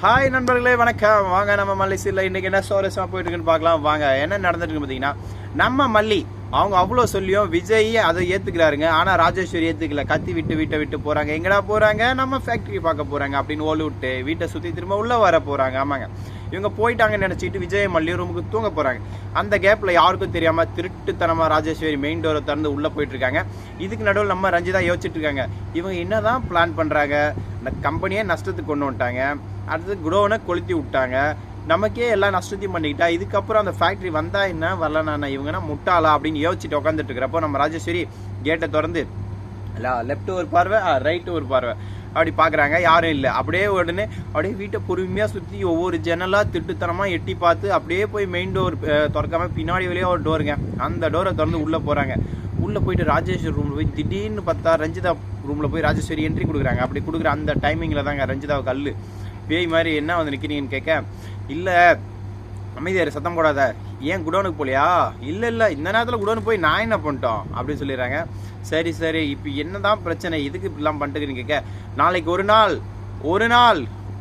Hi நண்பர்களே வணக்கம். வாங்க நம்ம மல்லிசியில் இன்னைக்கு என்ன சுவாரஸ்யமாக போயிட்டு இருக்குன்னு பார்க்கலாம். வாங்க என்ன நடந்துட்டு பார்த்தீங்கன்னா நம்ம மல்லி அவங்க அவ்வளோ சொல்லியும் விஜய் அதை ஏத்துக்கிறாருங்க. ஆனா ராஜேஸ்வரி ஏத்துக்கல. கத்தி விட்டு வீட்டை விட்டு போறாங்க. எங்கடா போறாங்க? நம்ம ஃபேக்டரி பார்க்க போறாங்க அப்படின்னு ஓலி விட்டு வீட்டை சுத்தி திரும்ப உள்ள வர போறாங்க. ஆமாங்க. இவங்க போயிட்டாங்கன்னு நினைச்சிட்டு விஜய் மல்லி ரூமுக்கு தூங்க போறாங்க. அந்த கேப்ல யாருக்கும் தெரியாம திருட்டுத்தனமா ராஜேஸ்வரி மெயின் டோரை திறந்து உள்ள போயிட்டு இருக்காங்க இதுக்கு நடுவில் நம்ம ரஞ்சிதா யோசிச்சுட்டு இருக்காங்க. இவங்க என்னதான் பிளான் பண்றாங்க? இந்த கம்பெனியே நஷ்டத்துக்கு கொண்டு வந்துட்டாங்க. அடுத்து குடோனை கொளுத்தி விட்டாங்க. நமக்கே எல்லாம் நஷ்டத்தையும் பண்ணிக்கிட்டா இதுக்கப்புறம் அந்த ஃபேக்ட்ரி வந்தா என்ன? வரலனா இவங்கன்னா முட்டாளா அப்படின்னு யோசிச்சுட்டு உட்காந்துட்டு இருக்கிறப்போ நம்ம ராஜேஸ்வரி கேட்டை திறந்து லெஃப்ட் ஒரு பார்வை ரைட்டு ஒரு பார்வை. அப்படி பார்க்குறாங்க யாரும் இல்லை. அப்படியே உடனே அப்படியே வீட்டை பொறுமையாக சுற்றி ஒவ்வொரு ஜன்னலாக திட்டுத்தனமாக எட்டி பார்த்து அப்படியே போய் மெயின் டோர் திறக்காம பின்னாடி வழியாக ஒரு டோருங்க அந்த டோரை திறந்து உள்ளே போகிறாங்க உள்ளே போயிட்டு ராஜேஸ்வரி ரூமில் போய் திடீர்னு பார்த்தா ரஞ்சிதா ரூமில் போய் ராஜேஸ்வரி என்ட்ரி கொடுக்குறாங்க. அப்படி கொடுக்குற அந்த டைமிங்கில் தாங்க ரஞ்சிதாவை கல் பேய் மாதிரி என்ன வந்து நிற்கிறீங்கன்னு கேட்க இல்லை அமைதியார் சத்தம் போடாத. ஏன் குடோனுக்கு போலியா? இல்லை இல்லை இந்த நேரத்தில் குடோனுக்கு போய் நான் என்ன பண்ணிட்டோம்? அப்படின்னு சொல்லிடுறாங்க. சரி சரி இப்போ என்ன தான் பிரச்சனை இதுக்கு இப்படிலாம் பண்ணிட்டுன்னு கேட்க நாளைக்கு ஒரு நாள் ஒரு நாள்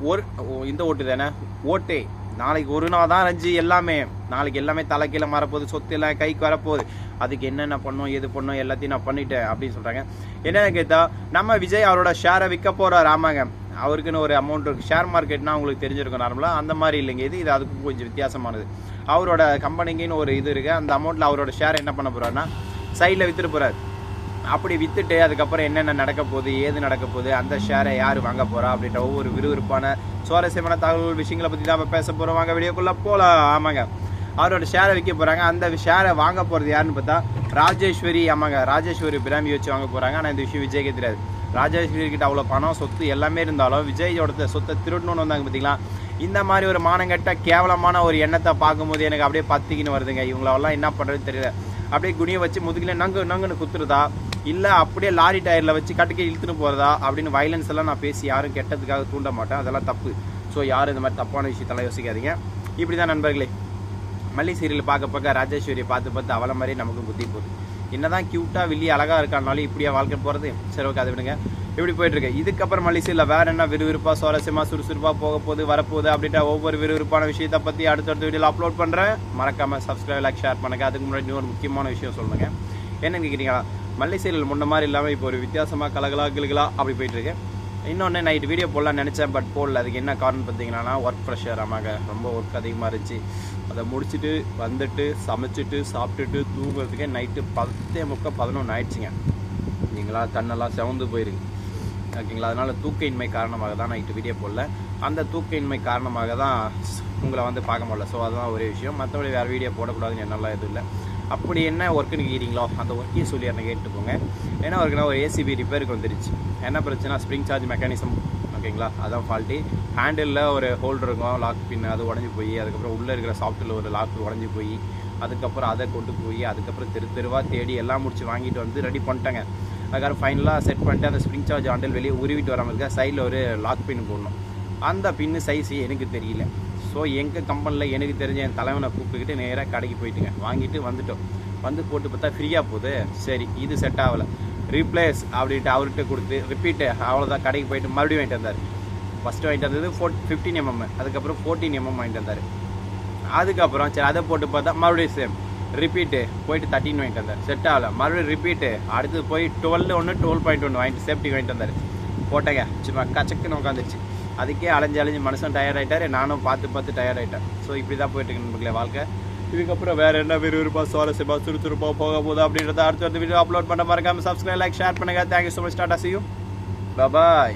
ஒரு ஓ, இந்த ஓட்டு தானே? ஓட்டே. நாளைக்கு ஒரு நாள் தான் ரஞ்சி எல்லாமே. நாளைக்கு எல்லாமே தலை கீழே மாறப்போகுது சொத்து எல்லாம் கைக்கு வரப்போகுது. அதுக்கு என்னென்ன பண்ணும் எது பண்ணும் எல்லாத்தையும் நான் பண்ணிட்டேன் அப்படின்னு சொல்கிறாங்க என்னென்ன கேட்டால் நம்ம விஜய் அவரோட ஷேரை விற்க போகிறார் ஆமாங்க. அவருக்குன்னு ஒரு அமௌண்ட் இருக்குது ஷேர் மார்க்கெட்னா உங்களுக்கு தெரிஞ்சிருக்கும் நார்மலாக அந்த மாதிரி இல்லைங்க இது. இது அதுக்கும் கொஞ்சம் வித்தியாசமானது. அவரோட கம்பெனிக்குன்னு ஒரு இது இருக்குது அந்த அமௌண்ட்டில் அவரோட ஷேர் என்ன பண்ண போகிறாருன்னா சைடில் விற்றுட்டு போகிறார் அப்படி வித்துட்டு அதுக்கப்புறம் என்னென்ன நடக்க போகுது ஏது நடக்க போகுது அந்த ஷேரை யார் வாங்க போகிறா அப்படின்ற ஒவ்வொரு விறுவிறுப்பான சுவாரஸ்யமான தகவல் விஷயங்களை பற்றி தான் பேச போகிறோம் வாங்க வீடியோக்குள்ளே போகலாம் ஆமாங்க. அவரோட ஷேரை விற்க போகிறாங்க அந்த ஷேரை வாங்க போகிறது யாருன்னு பார்த்தா ராஜேஸ்வரி ஆமாங்க ராஜேஸ்வரி பிராமி வச்சு வாங்க போகிறாங்க ஆனால் இந்த விஷயம் விஜய்க்கே தெரியாது. ராஜேஸ்வரி கிட்ட அவ்வளோ பணம் சொத்து எல்லாமே இருந்தாலும் விஜயோட சொத்தை திருடணும்னு வந்தாங்க பார்த்தீங்களா இந்த மாதிரி ஒரு மானங்கட்ட கேவலமான ஒரு எண்ணத்தை பார்க்கும்போது எனக்கு அப்படியே பத்திக்கின்னு வருதுங்க. இவங்களெல்லாம் என்ன பண்ணுறதுன்னு தெரியல. அப்படியே குனியை வச்சு முதுகில் நங்கு நங்குன்னு குத்துறதா? இல்லை அப்படியே லாரி டயரில் வச்சு கட்டுக்கே இழுத்துன்னு போகிறதா அப்படின்னு வயலன்ஸ் எல்லாம் நான் பேசி யாரும் கெட்டதுக்காக தூண்ட மாட்டேன். அதெல்லாம் தப்பு. ஸோ யாரும் இந்த மாதிரி தப்பான விஷயத்தெல்லாம் யோசிக்காதீங்க. இப்படி தான் நண்பர்களே. மல்லி சீரியல் பார்க்க பார்க்க ராஜேஸ்வரியை பார்த்து பார்த்து அவளை மாதிரி நமக்கு புத்தி போகுது. என்னதான் க்யூட்டாக வெளியே அழகாக இருக்கானாலும் இப்படியா வாழ்க்கை போகிறது சரி ஓகே அதை விடுங்க. இப்படி போயிட்டுருக்கு இதுக்கப்புறம் மல்லி சீரியல் வேறு என்ன விறுவிறுப்பாக சுவாரஸ்யமாக சுறுசுறுப்பாக போக போகுது வரப்போகுது அப்படின்ற ஒவ்வொரு விறுவிறுப்பான விஷயத்தை பற்றி அடுத்தடுத்த வீடியோவில் அப்லோட் பண்ணுறேன் மறக்காம சப்ஸ்கிரைப் லைக் ஷேர் பண்ணுங்க. அதுக்கு முன்னாடி இன்னொரு முக்கியமான விஷயம் சொல்லுங்க. என்னன்னு கேட்குறீங்களா மல்லி சீரியல் முன்ன மாதிரி இல்லாமல் இப்போ ஒரு வித்தியாசமாக கலகலா கிளுகலா அப்படி போயிட்டுருக்கு இன்னொன்று நைட் வீடியோ போடலான்னு நினச்சேன் பட் போடல. அதுக்கு என்ன காரணம் பார்த்தீங்கன்னா ஒர்க் ப்ரெஷர் ஆமாங்க. ரொம்ப ஒர்க் அதிகமாக இருந்துச்சு. அதை முடிச்சுட்டு வந்துட்டு சமைச்சிட்டு சாப்பிட்டுட்டு தூங்குறதுக்கே நைட்டு பத்தே முக்க பதினொன்று ஆயிடுச்சுங்க. நீங்களா தன்னெல்லாம் செவந்து போயிருங்க. ஓகேங்களா? அதனால் தூக்க இன்மை காரணமாக தான் நைட்டு வீடியோ போடல. அந்த தூக்க இன்மை காரணமாக தான் உங்களை வந்து பார்க்க முடியல. ஸோ அதுதான் ஒரே விஷயம். மற்றபடி வேறு வீடியோ போடக்கூடாதுன்னு என்னெல்லாம் எதுவும் இல்லை. அப்படி என்ன ஒர்க்குன்னு கேட்குறீங்களோ அந்த ஒர்க்கையும் சொல்லி என்ன கேட்டுக்கோங்க. ஏன்னா ஒர்க்குனா ஒரு ஏசிபி ரிப்பேருக்கு வந்துருச்சு. என்ன பிரச்சனை ஸ்ப்ரிங் சார்ஜ் மெக்கானிசம் ஓகேங்களா அதான் ஃபால்ட்டி ஹேண்டிலில் ஒரு ஹோல்டர் இருக்கும் லாக் பின் அது உடஞ்சி போய் அதுக்கப்புறம் உள்ளே இருக்கிற சாஃப்ட்வேர் ஒரு லாக் உடஞ்சி போய் அதுக்கப்புறம் அதை கொண்டு போய் அதுக்கப்புறம் தெரு தெருவாக தேடி எல்லாம் முடிச்சு வாங்கிட்டு வந்து ரெடி பண்ணிட்டாங்க. அதுக்கப்புறம் ஃபைனலாக செட் பண்ணிட்டு அந்த ஸ்ப்ரிங் சார்ஜ் ஹேண்டில் வெளியே உருவிட்டு வராமல் இருக்க சைடில் ஒரு லாக் பின் போடணும். அந்த பின்னு சைஸ் எனக்கு தெரியல. ஸோ எங்கள் கம்பெனியில் எனக்கு தெரிஞ்ச என் தலைவனை கூப்பிட்டுக்கிட்டு நேராக கடைக்கு போயிட்டுங்க. வாங்கிட்டு வந்துட்டோம். வந்து போட்டு பார்த்தா ஃப்ரீயாக போகுது. சரி இது செட் ஆகலை. ரீப்ளேஸ் அப்படின்ட்டு அவர்கிட்ட கொடுத்து ரிப்பீட்டு அவ்வளோதான் கடைக்கு போயிட்டு மறுபடியும் வாங்கிட்டு வந்தார். ஃபஸ்ட்டு வாங்கிட்டு வந்தது ஃபோர் ஃபிஃப்டின் எம்எம் அதுக்கப்புறம் ஃபோர்டீன் எம்எம் வாங்கிட்டு வந்தார். அதுக்கப்புறம் சரி அதை போட்டு பார்த்தா மறுபடியும் சேம் ரிப்பீட்டு போயிட்டு தேர்ட்டின் வாங்கிட்டு வந்தார். செட் ஆகல. மறுபடியும் ரிப்பீட்டு அடுத்து போய் டுவெல் ஒன்று டுவெல் பாயிண்ட் ஒன்று வாங்கிட்டு சேஃப்டி வாங்கிட்டு வந்தார். போட்டேங்க. சும்மா கச்சக்குன்னு உட்காந்துருச்சு. அதுக்கே அலைஞ்சு அலைஞ்சு மனுஷன் டயர்டாயிட்டாரு நானும் பார்த்து பார்த்து டயர்ட் ஸோ இப்படி தான் போயிட்டு இருக்கு வாழ்க்கை. இதுக்கப்புறம் வேற என்ன விறுவிறுப்பா சுவாரஸ்யமா சுறுசுறுப்பா போக போகுது அப்படின்றத அடுத்த வீடியோ அப்லோட் பண்ண மறக்காம சப்ஸ்கிரைப் லைக் ஷேர் பண்ணுங்க. Thank you so much tata C bye